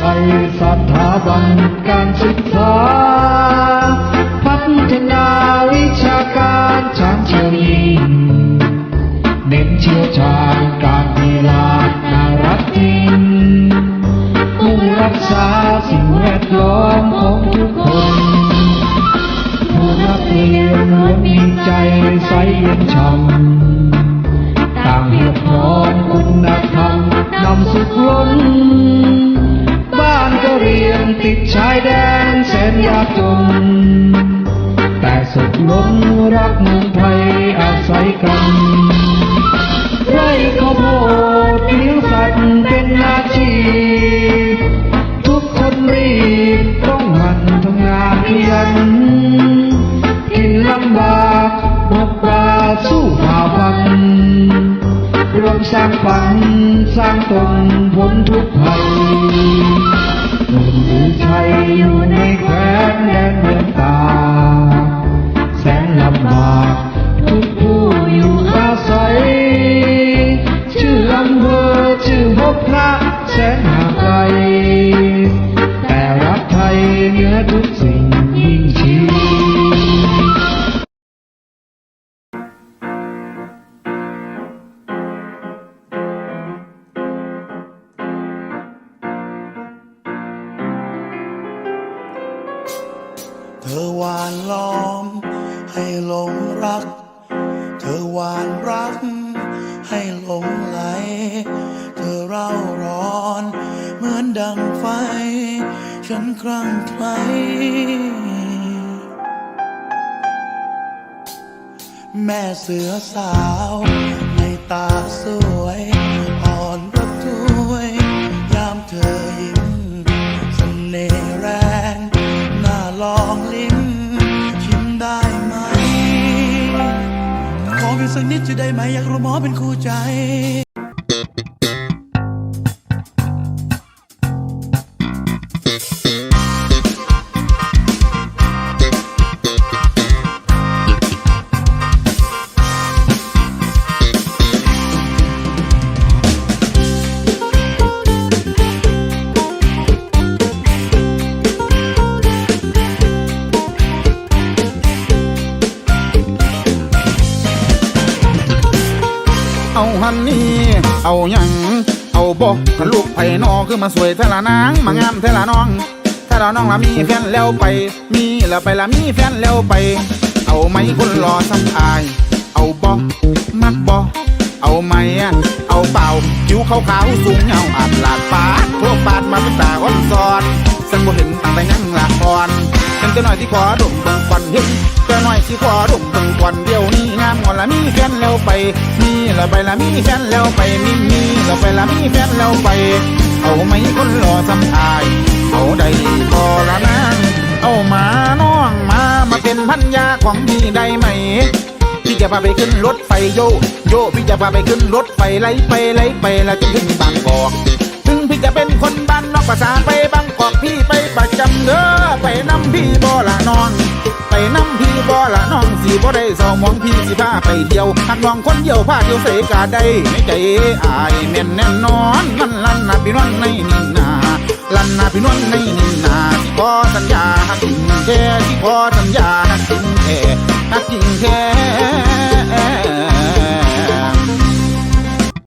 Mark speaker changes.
Speaker 1: ใช่สถาบันการศึกษา พัฒนาวิชาการชาญเชิงยิ่งเน้นเชี่ยวชาญการกีฬานารักจริงมุ่งรักษาสิ่งแวดล้อมของทุกคนผู้นักเรียนล้วนมีใจใสเย็นช่ำต่างเพียบพร้อมคุณธรรมนำสุขล้น ติดชายแดนแสนยากจน แต่สุขล้นรักเมืองไทยอาศัยกัน ไร่ข้าวโพดเลี้ยงสัตว์เป็นอาชีพ ทุกคนรีบต้องหันทำงานขยัน กินลำบากบกบาสู้ฝ่าฟันรวมสร้างฝันสร้างตนพ้นทุกภัย
Speaker 2: ธอหวานล้อม ให้หลงรัก เธอหวานรัก ให้หลงไหล เธอเร่าร้อน เหมือนดังไฟ ฉันครั่งไคล้แม่เสือสาว ในตาสวย อ่อน สักนิดจะได้ไหมอยากรู้หมอเป็นคู่ใจ
Speaker 3: เอาหันนี่เอาหยังเอาบอกลูกไผ่นอคือมาสวยเทละนางมางามเทละน้อง ถ้าเราน้องละมีแฟนแล้วไป มีแล้วไปละมีแฟนแล้วไป เอาไหมคนรอซ้ำอาย เอาบอกมักบอกเอาไหมอะเอาเปล่าผิวขาวขาวๆสูงเงาอาบลาดปาดทั่วปาดมาเป็นตาอ่อนซอนสังบ่เห็นตั้งแต่ยังละอ่อน ฉันจะหน่อยที่ขอดมเบิ่งควันเห็นจะหน่อยที่ขอดมเบิ่งควันเดียวนี้งามกว่าละมีแฟนแล้วไปมีล้วไปละมีแฟนแล้วไปมีมีล้วไปละมีแฟนแล้วไป เอาไหมคนรอซ้ำอาย เอาได้พอละนางเอามาน้องมามาเป็นพันยาของพี่ได้ไหมพี่จะพาไปขึ้นรถไฟโยโยพี่จะพาไปขึ้นรถไฟไล่ไปไล่ไปแล้วจนถึงบางกอกถึงพี่จะเป็นคนบ้านนอกภาษาไปบางกอกพี่ไป จำเด้อไปนำพี่บ่ละน้อง ไปนำพี่บ่ละน้องสีบ่ได้เศร้าหมองพี่สิพาไปเดียวหักน้องคนเดียวพาเดียวเสกาได้ในใจอายแม่นแน่นอนมันลั่นนะพี่น้องในนี่นาลั่นนะพี่น้องในนี่นาที่ขอสัญญาหักจริงแท้ที่ขอสัญญาหักจริงแท้หักจริงแท้